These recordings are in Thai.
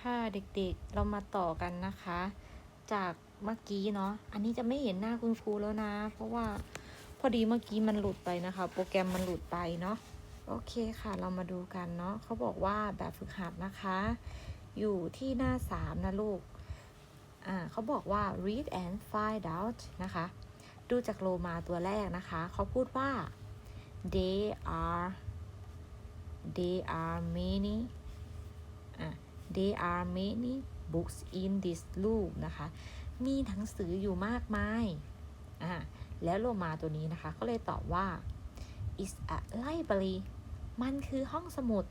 ค่ะเด็กๆเรามาต่อกันนะคะ จากเมื่อกี้เนาะอันนี้จะไม่เห็นหน้าคุณครูแล้วนะ เพราะว่าพอดีเมื่อกี้มันหลุดไปนะคะ โปรแกรมมันหลุดไปเนาะโอเคค่ะเรามาดูกันเนาะเขาบอกว่าแบบฝึกหัดนะคะ อยู่ที่หน้าสามนะลูกอ่าเขาบอกว่า read and find out นะคะ ดูจากโลมาตัวแรกนะคะ เขาพูดว่า they are they are many there are many books in this room นะคะ มีหนังสืออยู่มากมายอะแล้วโลมาตัวนี้นะคะ ก็เลยตอบว่า is a library มันคือห้องสมุด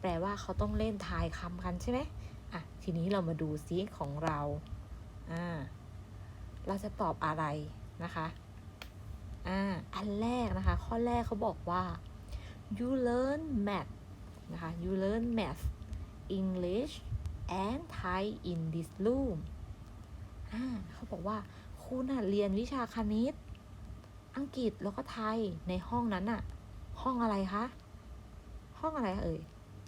แปลว่าเขาต้องเล่นทายคำกันใช่ไหมอะ ทีนี้เรามาดูซิของเรา อ่า เราจะตอบอะไรนะคะ อ่า อันแรกนะคะ ข้อแรกเขาบอกว่า you learn math นะคะ you learn math English and Thai in this room อ่าเขาบอกว่าคุณน่ะเรียนวิชาคณิต อังกฤษแล้วก็ไทยในห้องนั้นน่ะ ห้องอะไรคะ ห้องอะไรเอ่ย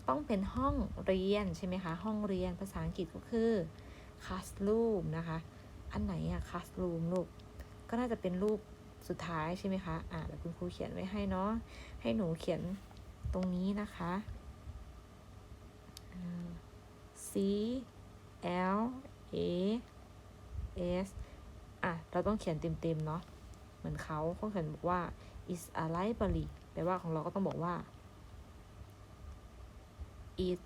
ต้องเป็นห้องเรียนใช่ไหมคะ ห้องเรียนภาษาอังกฤษก็คือ classroom นะคะ อันไหนอะ classroom ลูก ก็น่าจะเป็นรูปสุดท้ายใช่ไหมคะ อ่าเดี๋ยวคุณครูเขียนไว้ให้เนาะ ให้หนูเขียนตรงนี้นะคะ C L A S อะ เราต้องเขียนเต็มๆเนาะ เหมือนเขาเขาเขียนบอกว่า is a library แปลว่าของเราก็ต้องบอกว่า it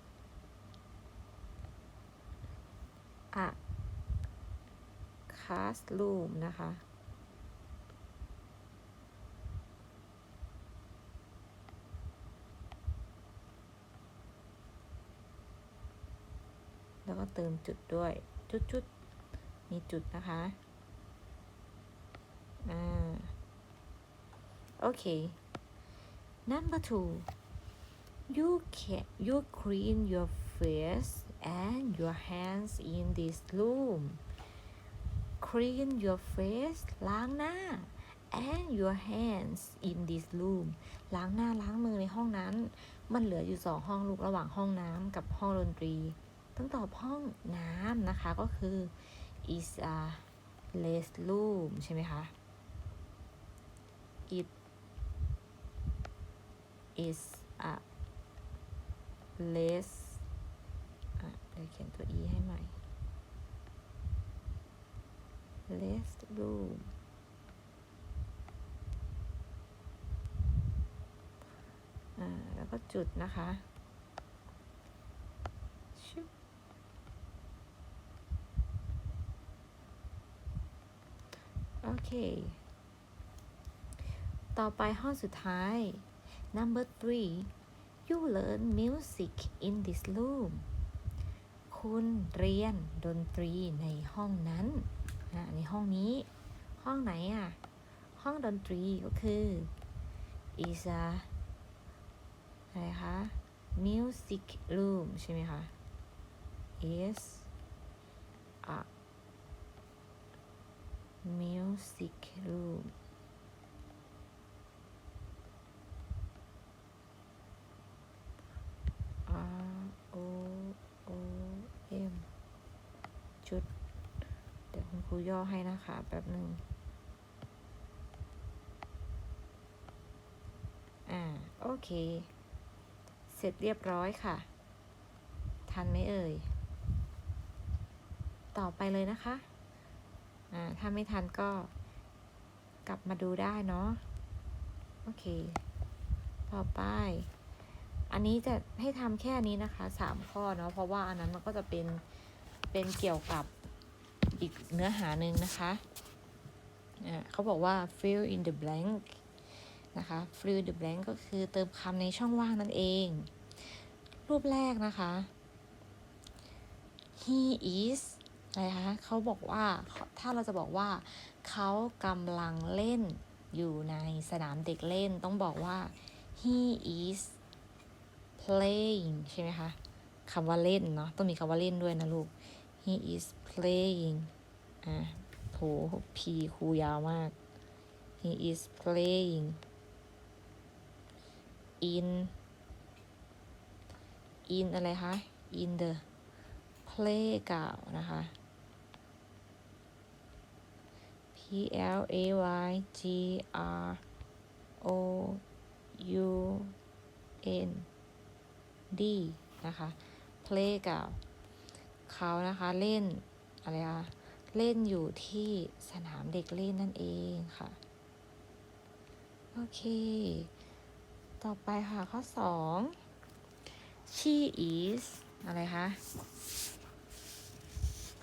a classroom นะคะ แล้วก็เติมจุดด้วย จุดจุดๆมีจุดนะคะ อ่า โอเค number two you can you clean your face and your hands in this room clean your face ล้างหน้า and your hands in this room ล้างหน้าล้างมือในห้องนั้น มันเหลืออยู่สองห้องลูกระหว่างห้องน้ำกับห้องดนตรี ต้องตอบห้องน้ำนะคะก็คือ is a restroom ใช่ไหมคะ it is a less อะเดี๋ยวเขียนตัว e ให้ใหม่ restroom อ่าแล้วก็จุดนะคะชึบโอ เค ต่อไปห้องสุดท้าย number three you learn music in this room คุณเรียนดนตรีในห้องนั้นอะในห้องนี้ ห้องไหนอะ ห้องดนตรีก็คือ is a อะไรคะ music room ใช่ไหมคะ is a music room R O O M จุด เดี๋ยวคุณครูย่อให้นะคะ แป๊บหนึ่งอ่า โอเค เสร็จเรียบร้อยค่ะ ทันไหมเอ่ย ต่อไปเลยนะคะ ถ้าไม่ทันก็กลับมาดูได้เนาะ โอเค ต่อไป อันนี้จะให้ทำแค่นี้นะคะสามข้อเนาะ เพราะว่าอันนั้นมันก็จะเป็น เป็นเกี่ยวกับอีกเนื้อหาหนึ่งนะคะอ่าเขาบอกว่า fill in the blank นะคะ fill the blank ก็คือเติมคำในช่องว่างนั่นเอง รูปแรกนะคะ he is อะไรคะเขาบอกว่าถ้าเราจะบอกว่าเขากำลังเล่นอยู่ในสนามเด็กเล่น ต้องบอกว่า he is playing ใช่ไหมคะคำว่าเล่นเนาะต้องมีคำว่าเล่นด้วยนะลูก he is playing อะโถพีคูยาวมาก he is playing in in อะไรคะ in the playground นะคะ L A Y G R O U N D นะคะ playground เขานะคะเล่นอะไรอะเล่นอยู่ที่สนามเด็กเล่นนั่นเองค่ะ โอเค ต่อไปค่ะข้อสอง she is อะไรคะ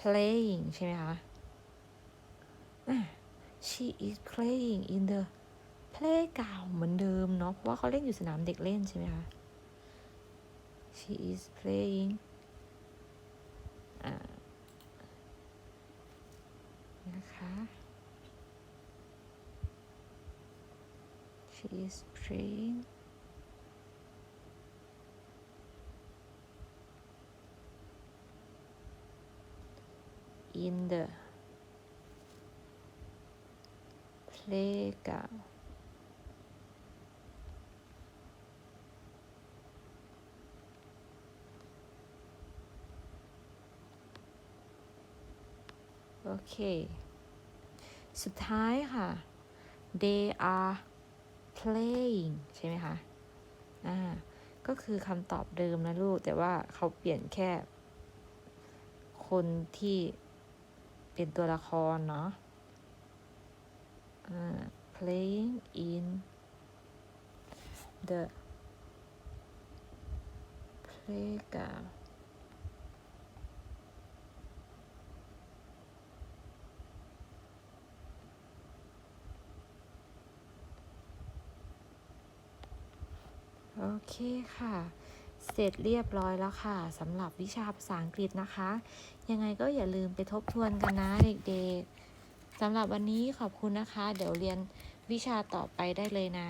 playing ใช่ไหมคะ she is playing in the playground เหมือนเดิมเนาะเพราะว่าเขาเล่นอยู่สนามเด็กเล่นใช่ไหมคะ she is playing นะคะ she is playing in the playground โอเค สุดท้ายค่ะ they are playing ใช่ไหมคะ อ่า ก็คือคำตอบเดิมนะลูก แต่ว่าเขาเปลี่ยนแค่ คนที่เป็นตัวละครเนาะ playing in the playground โอเคค่ะ เสร็จเรียบร้อยแล้วค่ะสำหรับวิชาภาษาอังกฤษนะคะ ยังไงก็อย่าลืมไปทบทวนกันนะเด็กๆ สำหรับวันนี้ขอบคุณนะคะ เดี๋ยวเรียนวิชาต่อไปได้เลยนะ